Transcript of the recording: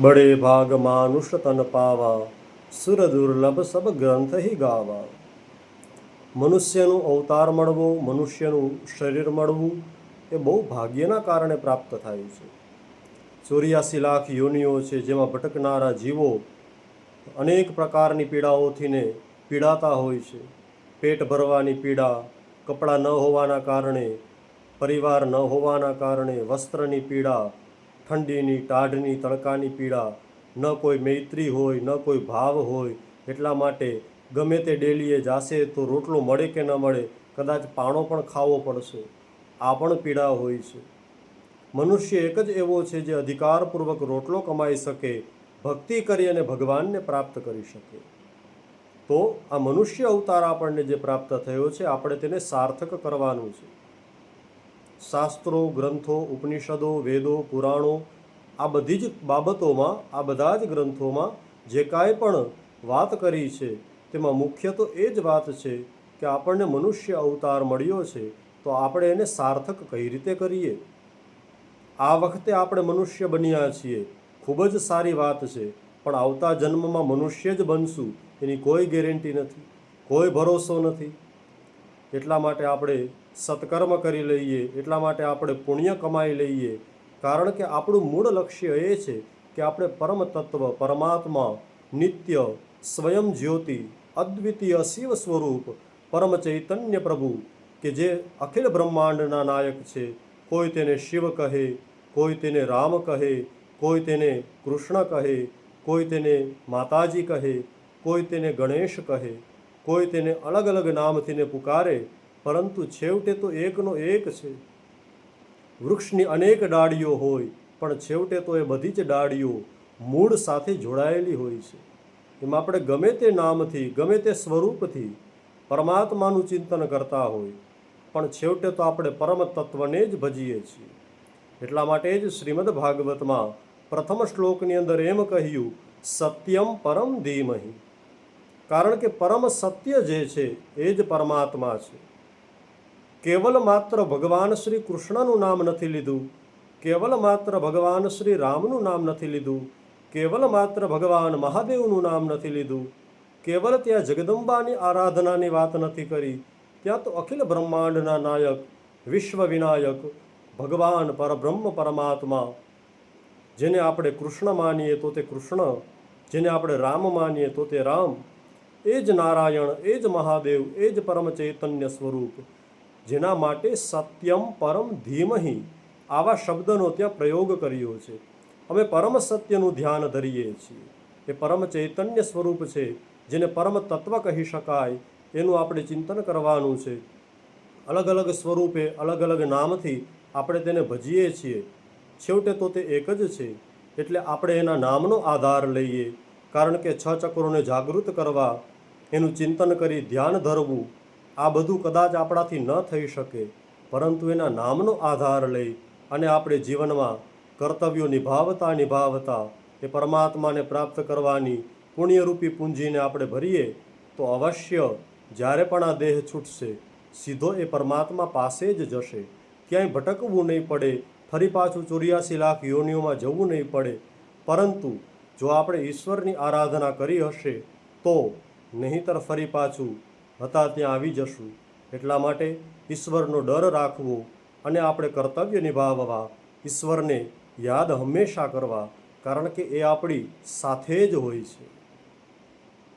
બડે ભાગ માનુષ તન પાવા સુર દુર્લભ સબ ગ્રંથ હિ ગાવા મનુષ્યનું અવતાર મળવો મનુષ્યનું શરીર મળવું, એ બહુ ભાગ્યના કારણે પ્રાપ્ત થાય છે. ચોર્યાસી લાખ યોનિઓ છે, જેમાં ભટકનારા જીવો અનેક પ્રકારની પીડાઓથી ને પીડાતા હોય છે. પેટ ભરવાની પીડા, કપડાં ન હોવાના કારણે, પરિવાર ન હોવાના કારણે, વસ્ત્રની પીડા ઠંડીની, ટાઢની, તડકાની પીડા, ન કોઈ મૈત્રી હોય, ન કોઈ ભાવ હોય, એટલા માટે ગમે તે ડેલીએ જાશે તો રોટલો મળે કે ન મળે, કદાચ પાણો પણ ખાવો પડશે. આ પણ પીડા હોય છે. મનુષ્ય એક જ એવો છે જે અધિકારપૂર્વક રોટલો કમાઈ શકે, ભક્તિ કરી અને ભગવાનને પ્રાપ્ત કરી શકે. તો આ મનુષ્ય અવતાર આપણને જે પ્રાપ્ત થયો છે, આપણે તેને સાર્થક કરવાનું છે. શાસ્ત્રો, ગ્રંથો, ઉપનિષદો, વેદો, પુરાણો, આ બધી જ બાબતોમાં, આ બધા જ ગ્રંથોમાં જે કાંઈ પણ વાત કરી છે, તેમાં મુખ્ય તો એ જ વાત છે કે આપણને મનુષ્ય અવતાર મળ્યો છે, તો આપણે એને સાર્થક કઈ રીતે કરીએ? આ વખતે આપણે મનુષ્ય બન્યા છીએ, ખૂબ જ સારી વાત છે, પણ આવતા જન્મમાં મનુષ્ય જ બનશું, એની કોઈ ગેરંટી નથી, કોઈ ભરોસો નથી. એટલા માટે આપણે સત્કર્મ કરી લઈએ, એટલા માટે આપણે પુણ્ય કમાઈ લઈએ. કારણ કે આપણું મૂળ લક્ષ્ય એ છે કે આપણે પરમ તત્વ, પરમાત્મા, નિત્ય, સ્વયં જ્યોતિ, અદ્વિતીય શિવ સ્વરૂપ, પરમ ચૈતન્ય પ્રભુ, કે જે અખિલ બ્રહ્માંડના નાયક છે. કોઈ તેને શિવ કહે, કોઈ તેને રામ કહે, કોઈ તેને કૃષ્ણ કહે, કોઈ તેને માતાજી કહે, કોઈ તેને ગણેશ કહે. કોઈ તેને અલગ અલગ નામથીને પુકારે, પરંતુ છેવટે તો એકનો એક છે. વૃક્ષની અનેક ડાળીઓ હોય, પણ છેવટે તો એ બધી જ ડાળીઓ મૂળ સાથે જોડાયેલી હોય છે. એમાં આપણે ગમે તે નામથી, ગમે તે સ્વરૂપથી પરમાત્માનું ચિંતન કરતા હોય, પણ છેવટે તો આપણે પરમ તત્વને જ ભજીએ છીએ. એટલા માટે જ શ્રીમદ ભાગવતમાં પ્રથમ શ્લોકની અંદર એમ કહ્યું, સત્યમ પરમ ધીમહી. કારણ કે પરમ સત્ય જે છે, એ જ પરમાત્મા છે. કેવલ માત્ર ભગવાન શ્રી કૃષ્ણનું નામ નથી લીધું, કેવલ માત્ર ભગવાન શ્રી રામનું નામ નથી લીધું, કેવલ માત્ર ભગવાન મહાદેવનું નામ નથી લીધું, કેવલ ત્યાં જગદંબાની આરાધનાની વાત નથી કરી, ત્યાં તો અખિલ બ્રહ્માંડના નાયક, વિશ્વ વિનાયક, ભગવાન પરબ્રહ્મ પરમાત્મા. જેને આપણે કૃષ્ણ માનીએ તો તે કૃષ્ણ, જેને આપણે રામ માનીએ તો તે રામ. એ જ નારાયણ એ જ મહાદેવ એ જ પરમ ચૈતન્ય સ્વરૂપ. જેના માટે સત્યમ પરમ ધીમહી આવા શબ્દનો ત્યાં પ્રયોગ કર્યો છે. અમે પરમ સત્યનું ધ્યાન ધરીએ છીએ. એ પરમ ચૈતન્ય સ્વરૂપ છે, જેને પરમ તત્વ કહી શકાય, એનું આપણે ચિંતન કરવાનું છે. અલગ અલગ સ્વરૂપે અલગ અલગ નામથી આપણે તેને ભજીએ છીએ. છેવટે તો તે એક જ છે, એટલે આપણે એના નામનો આધાર લઈએ. કારણ કે છ ચક્રોને જાગૃત કરવા, એનું ચિંતન કરી ધ્યાન ધરવું, આ બધું કદાચ આપણાથી ન થઈ શકે. પરંતુ એના નામનો આધાર લઈ અને આપણે જીવનમાં કર્તવ્યો નિભાવતા નિભાવતા, એ પરમાત્માને પ્રાપ્ત કરવાની પુણ્યરૂપી પૂંજીને આપણે ભરીએ, તો અવશ્ય જ્યારે પણ આ દેહ છૂટશે, સીધો એ પરમાત્મા પાસે જ જશે. ક્યાંય ભટકવું નહીં પડે, ફરી પાછું ચોર્યાસી લાખ યોનિઓમાં જવું નહીં પડે. પરંતુ જો આપણે ઈશ્વરની આરાધના કરી હશે, તો નહીંતર ફરી પાછું હતા ત્યાં આવી જશું. એટલા માટે ઈશ્વરનો ડર રાખવો અને આપણે કર્તવ્ય નિભાવવા, ઈશ્વરને યાદ હંમેશા કરવા, કારણ કે એ આપણી સાથે જ હોય છે.